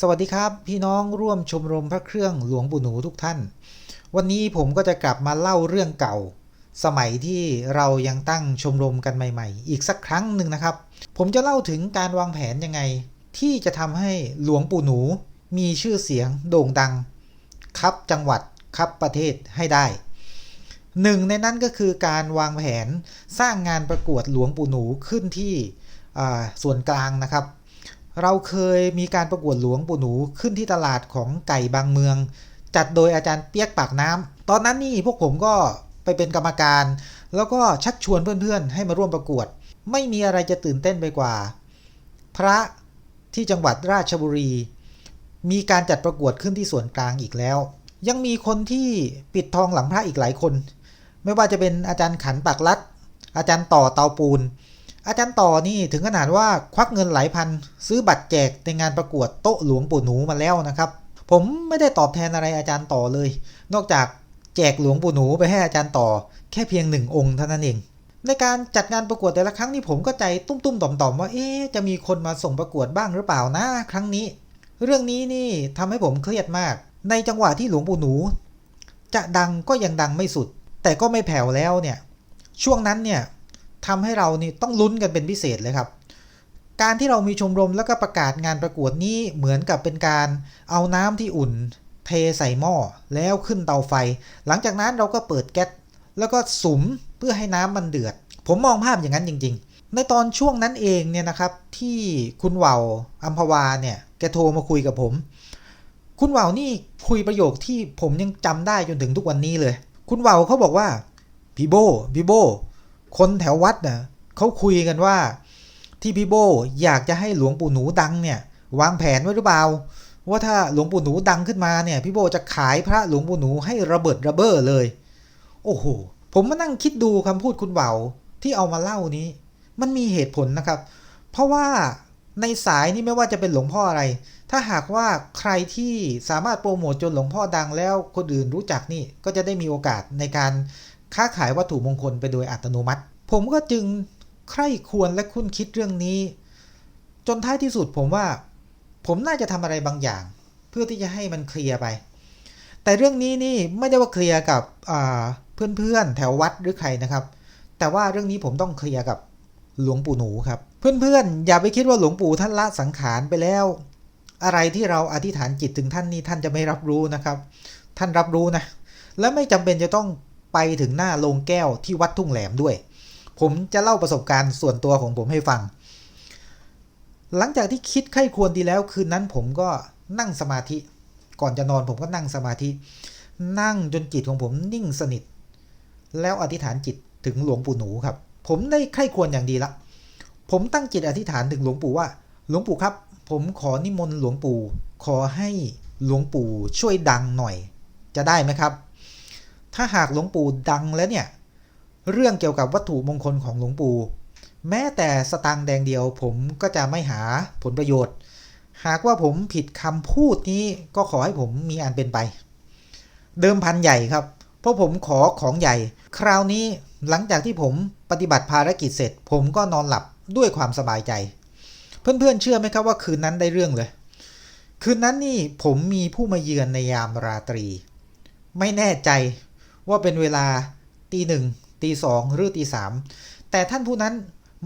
สวัสดีครับ พี่น้องร่วมชมรมพระเครื่องหลวงปู่หนูทุกท่าน วันนี้ผมก็จะกลับมาเล่าเรื่องเก่า สมัยที่เรายังตั้งชมรมกันใหม่ ๆ อีกสักครั้งหนึ่งนะครับ ผมจะเล่าถึงการวางแผนยังไง ที่จะทำให้หลวงปู่หนู มีชื่อเสียงโด่งดัง ครับจังหวัดครับประเทศให้ได้หนึ่งในนั้นก็คือการวางแผนสร้างงานประกวดหลวงปู่หนูขึ้นที่ส่วนกลางนะครับ เราเคยมีการประกวดหลวงปู่หนูขึ้นที่ตลาดของไก่บางเมือง จัดโดยอาจารย์เปียกปากน้ำตอนนั้นนี่พวกผมก็ไปเป็นกรรมการ แล้วก็ชักชวนเพื่อนๆ ให้มาร่วมประกวด ไม่มีอะไรจะตื่นเต้นไปกว่า พระที่จังหวัดราชบุรี มีการจัดประกวดขึ้นที่ส่วนกลางอีกแล้ว ยังมีคนที่ปิดทองหลังพระอีกหลายคน ไม่ว่าจะเป็นอาจารย์ขันปากลัด อาจารย์ต่อเตาปูน อาจารย์ต่อนี่ถึงขนาดว่าควักเงินหลายพัน ซื้อบัตรแจกในงานประกวดโต๊ะหลวงปู่หนูมาแล้วนะครับ ผมไม่ได้ตอบแทนอะไรอาจารย์ต่อเลย นอกจากแจกหลวงปู่หนูไปให้อาจารย์ต่อ แค่เพียงหนึ่งองค์เท่านั้นเองในการจัดงานประกวดแต่ละครั้งนี่ผมก็ใจตุ้มๆต่อมๆว่าเอ๊จะมีคนมาส่งประกวดบ้างหรือเปล่านะครั้งนี้ เรื่องนี้นี่ทำให้ผมเครียดมาก ในจังหวะที่หลวงปู่หนู จะดังก็ยังดังไม่สุด แต่ก็ไม่แผ่วแล้วเนี่ย ช่วงนั้นเนี่ย ทำให้เรานี่ต้องลุ้นกันเป็นพิเศษเลยครับ การที่เรามีชมรมแล้วก็ประกาศงานประกวดนี้เหมือนกับเป็นการเอาน้ำที่อุ่น เทใส่หม้อแล้วขึ้นเตาไฟ หลังจากนั้นเราก็เปิดแก๊สแล้วก็สุมเพื่อให้น้ำมันเดือด ผมมองภาพอย่างนั้นจริง ๆ ในตอนช่วงนั้นเองเนี่ยนะครับที่คุณเว่าอัมพวาเนี่ยแกโทรมาคุยกับผม คุณเว่านี่คุยประโยคที่ผมยังจำได้จนถึงทุกวันนี้เลย คุณเว่าเขาบอกว่าพี่โบพี่โบ คนแถววัดน่ะเขาคุยกันว่า ที่พี่โบอยากจะให้หลวงปู่หนูดังเนี่ยวางแผนไว้หรือเปล่าว่าถ้าหลวงปู่หนูดังขึ้นมาเนี่ย พี่โบจะขายพระหลวงปู่หนูให้ระเบิดระเบ้อเลย โอ้โหผมมานั่งคิดดูคำพูดคุณเหว่าที่เอามาเล่านี้ มันมีเหตุผลนะครับ เพราะว่าในสายนี่ไม่ว่าจะเป็นหลวงพ่ออะไร ถ้าหากว่าใครที่สามารถโปรโมทจนหลวงพ่อดังแล้วคนอื่นรู้จักนี่ก็จะได้มีโอกาสในการ ค้าขายวัตถุมงคลไปโดยอัตโนมัติ ผมก็จึงใคร่ควรและคุ้นคิดเรื่องนี้ จนท้ายที่สุดผมว่า ผมน่าจะทำอะไรบางอย่าง เพื่อที่จะให้มันเคลียร์ไป แต่เรื่องนี้นี่ไม่ได้ว่าเคลียร์กับเพื่อนๆแถววัดหรือใครนะครับ แต่ว่าเรื่องนี้ผมต้องเคลียร์กับหลวงปู่หนูครับ เพื่อนๆ อย่าไปคิดว่าหลวงปู่ท่านละสังขารไปแล้ว อะไรที่เราอธิษฐานจิตถึงท่านนี่ท่านจะไม่รับรู้นะครับ ท่านรับรู้นะและไม่จำเป็นจะต้อง ไปถึงหน้าโรงแก้วที่วัดทุ่งแหลมด้วย ผมจะเล่าประสบการณ์ส่วนตัวของผมให้ฟัง หลังจากที่คิดไข้ควรดีแล้วคืนนั้นผมก็นั่งสมาธิ ก่อนจะนอนผมก็นั่งสมาธิ นั่งจนจิตของผมนิ่งสนิท แล้วอธิษฐานจิตถึงหลวงปู่หนูครับ ผมได้ไข้ควรอย่างดีละ ผมตั้งจิตอธิษฐานถึงหลวงปู่ว่า หลวงปู่ครับ ผมขอนิมนต์หลวงปู่ ขอให้หลวงปู่ช่วยดังหน่อย จะได้ไหมครับ ถ้าหากหลวงปู่ดังแล้วเนี่ย เรื่องเกี่ยวกับวัตถุมงคลของหลวงปู่ แม้แต่สตางค์แดงเดียวผมก็จะไม่หาผลประโยชน์ หากว่าผมผิดคำพูดนี้ก็ขอให้ผมมีอันเป็นไป เดิมพันใหญ่ครับ เพราะผมขอของใหญ่ คราวนี้หลังจากที่ผมปฏิบัติภารกิจเสร็จ ผมก็นอนหลับด้วยความสบายใจ เพื่อนๆเชื่อไหมครับว่าคืนนั้นได้เรื่องเลย คืนนั้นนี่ผมมีผู้มาเยือนในยามราตรี ไม่แน่ใจ ว่าเป็นเวลาตีหนึ่งตีสองหรือตีสามแต่ท่านผู้นั้น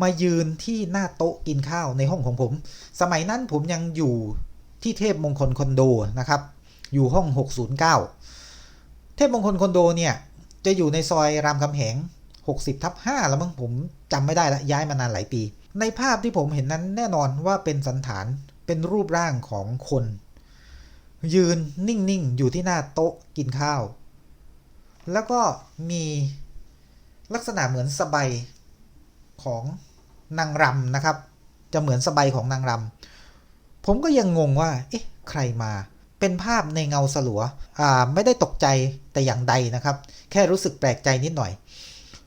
มายืนที่หน้าโต๊ะกินข้าวในห้องของผม สมัยนั้นผมยังอยู่ที่เทพมงคลคอนโดนะครับ อยู่ห้อง 609 เทพมงคลคอนโดเนี่ยจะอยู่ในซอยรามคำแหง 60ทับ5แล้วมั้งผมจำไม่ได้ละย้ายมานานหลายปี ในภาพที่ผมเห็นนั้นแน่นอนว่าเป็นสันฐานเป็นรูปร่างของคน ยืนนิ่งๆ อยู่ที่หน้าโต๊ะกินข้าว แล้วก็มีลักษณะเหมือนสบายของนางรำนะครับ จะเหมือนสบายของนางรำผมก็ยังงงว่า เอ๊ะ ใครมา เป็นภาพในเงาสลัว อ่า ไม่ได้ตกใจแต่อย่างใดนะครับ แค่รู้สึกแปลกใจนิดหน่อย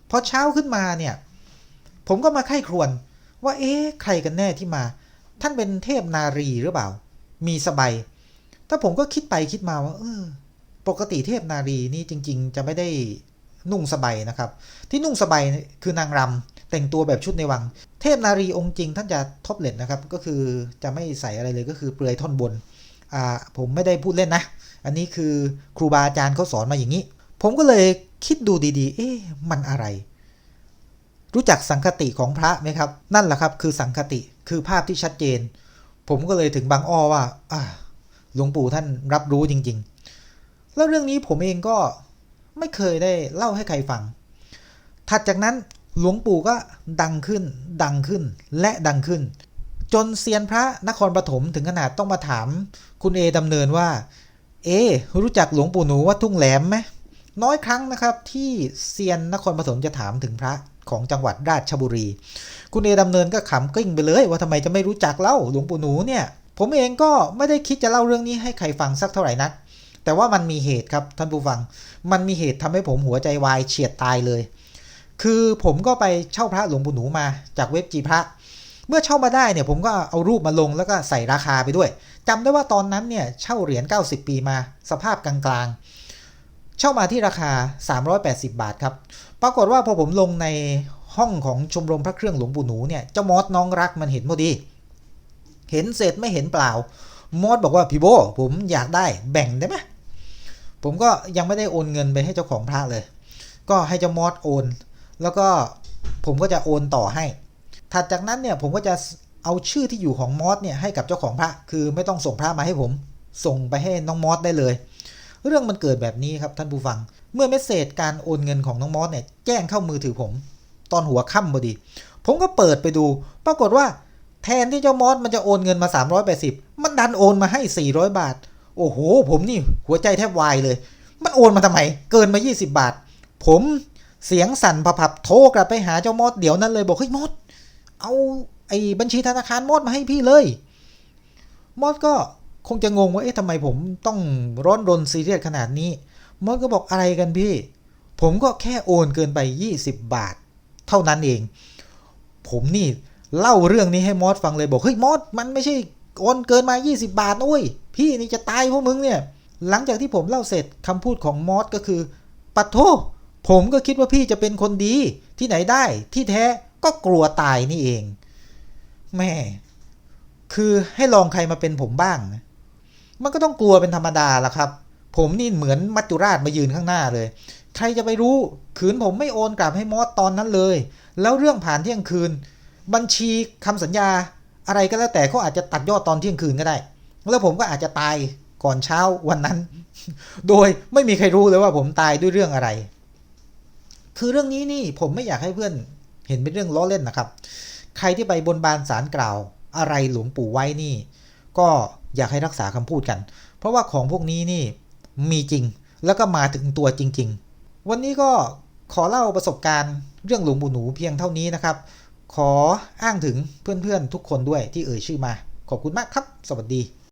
พอเช้าขึ้นมาเนี่ย ผมก็มาไข้ครวนว่า เอ๊ะ ใครกันแน่ที่มา ท่านเป็นเทพนารีหรือเปล่า มีสบายถ้าผมก็คิดไปคิดมาว่า เออ ปกติเทพนารีนี่จริง ๆ จะไม่ได้นุ่งสบายนะครับ ที่นุ่งสบายคือนางรำแต่งตัวแบบชุดในวัง เทพนารีองค์จริงท่านจะท็อปเลตนะครับ ก็คือจะไม่ใส่อะไรเลยก็คือเปลือยท่อนบนอ่าผมไม่ได้พูดเล่นนะ อันนี้คือครูบาอาจารย์เขาสอนมาอย่างนี้ ผมก็เลยคิดดูดีๆ เอ๊ะมันอะไร รู้จักสังคติของพระไหมครับ นั่นแหละครับคือสังคติคือภาพที่ชัดเจน ผมก็เลยถึงบางอ้อว่าหลวงปู่ท่านรับรู้จริง ๆ แล้วเรื่องนี้ผมเองก็ไม่เคยได้เล่าให้ใครฟัง ถัดจากนั้นหลวงปู่ก็ดังขึ้น ดังขึ้นและดังขึ้น จนเซียนพระนครปฐมถึงขนาดต้องมาถาม คุณเอดำเนินว่า เอ รู้จักหลวงปู่หนูวัดทุ่งแหลมไหมน้อยครั้งนะครับที่เซียนนครปฐมจะถามถึงพระของจังหวัดราชบุรี คุณเอดำเนินก็ขำกิ้งไปเลยว่าทำไมจะไม่รู้จักเล่าหลวงปู่หนูเนี่ย ผมเองก็ไม่ได้คิดจะเล่าเรื่องนี้ให้ใครฟังสักเท่าไหร่นัก แต่ว่ามันมีเหตุครับท่านผู้ฟัง มันมีเหตุทำให้ผมหัวใจวายเฉียดตายเลย คือผมก็ไปเช่าพระหลวงปู่หนูมาจากเว็บจีพระ เมื่อเช่ามาได้เนี่ยผมก็เอารูปมาลงแล้วก็ใส่ราคาไปด้วยจำได้ว่าตอนนั้นเนี่ยเช่าเหรียญ90 ปีมาสภาพกลางๆ เช่ามาที่ราคา 380 บาทครับปรากฏว่าพอผมลงในห้องของชมรมพระเครื่องหลวงปู่หนูเนี่ยเจ้ามอสน้องรักมันเห็นพอดี เห็นเสร็จไม่เห็นเปล่ามอสบอกว่าพี่โบผมอยากได้แบ่งได้ไหม ผมก็ยังไม่ได้โอนเงินไปให้เจ้าของพระเลย ก็ให้เจ้ามอสโอน แล้วก็ผมก็จะโอนต่อให้ ถัดจากนั้นเนี่ยผมก็จะเอาชื่อที่อยู่ของมอสเนี่ยให้กับเจ้าของพระ คือไม่ต้องส่งพระมาให้ผม ส่งไปให้น้องมอสได้เลย เรื่องมันเกิดแบบนี้ครับท่านผู้ฟัง เมื่อเมสเซจการโอนเงินของน้องมอสเนี่ยแจ้งเข้ามือถือผม ตอนหัวค่ำพอดี ผมก็เปิดไปดู ปรากฏว่าแทนที่เจ้ามอสมันจะโอนเงินมา 380 มันดันโอนมาให้ 400 บาท โอ้โห ผมนี่หัวใจแทบวายเลย มันโอนมาทำไม เกินมา 20 บาท ผมเสียงสั่นผับๆโทรกลับไปหาเจ้ามอสเดี๋ยวนั้นเลยบอกเฮ้ยมอสเอาไอ้บัญชีธนาคารมอสมาให้พี่เลยมอสก็คงจะงงว่าเอ๊ะทำไมผมต้องร้อนรนซีเรียสขนาดนี้มอสก็บอกอะไรกันพี่ ผมก็แค่โอนเกินไป 20 บาท เท่านั้นเอง ผมนี่เล่าเรื่องนี้ให้มอสฟังเลยบอกเฮ้ยมอสมันไม่ใช่ โอนเกินมา 20 บาทนะเว้ย พี่นี่จะตายพวกมึงเนี่ย หลังจากที่ผมเล่าเสร็จคำพูดของมอสก็คือ ปัดโทผมก็คิดว่าพี่จะเป็นคนดีที่ไหนได้ที่แท้ก็กลัวตายนี่เอง แม่ คือให้ลองใครมาเป็นผมบ้างนะมันก็ต้องกลัวเป็นธรรมดาละครับ ผมนี่เหมือนมัจจุราชมายืนข้างหน้าเลย ใครจะไปรู้ขืนผมไม่โอนกลับให้มอสตอนนั้นเลย แล้วเรื่องผ่านเที่ยงคืน บัญชีคำสัญญา อะไรก็แล้วแต่เขาอาจจะตัดยอดตอนเที่ยงคืนก็ได้ แล้วผมก็อาจจะตายก่อนเช้าวันนั้น โดยไม่มีใครรู้เลยว่าผมตายด้วยเรื่องอะไร คือเรื่องนี้นี่ผมไม่อยากให้เพื่อนเห็นเป็นเรื่องล้อเล่นนะครับ ใครที่ไปบนบานสารกล่าว อะไรหลวงปู่ไว้นี่ ก็อยากให้รักษาคำพูดกัน เพราะว่าของพวกนี้นี่มีจริงแล้วก็มาถึงตัวจริง ๆ วันนี้ก็ขอเล่าประสบการณ์เรื่องหลวงปู่หนูเพียงเท่านี้นะครับ ขออ้างถึงเพื่อนๆทุกคนด้วยที่เอ่ยชื่อมา ขอบคุณมากครับ สวัสดี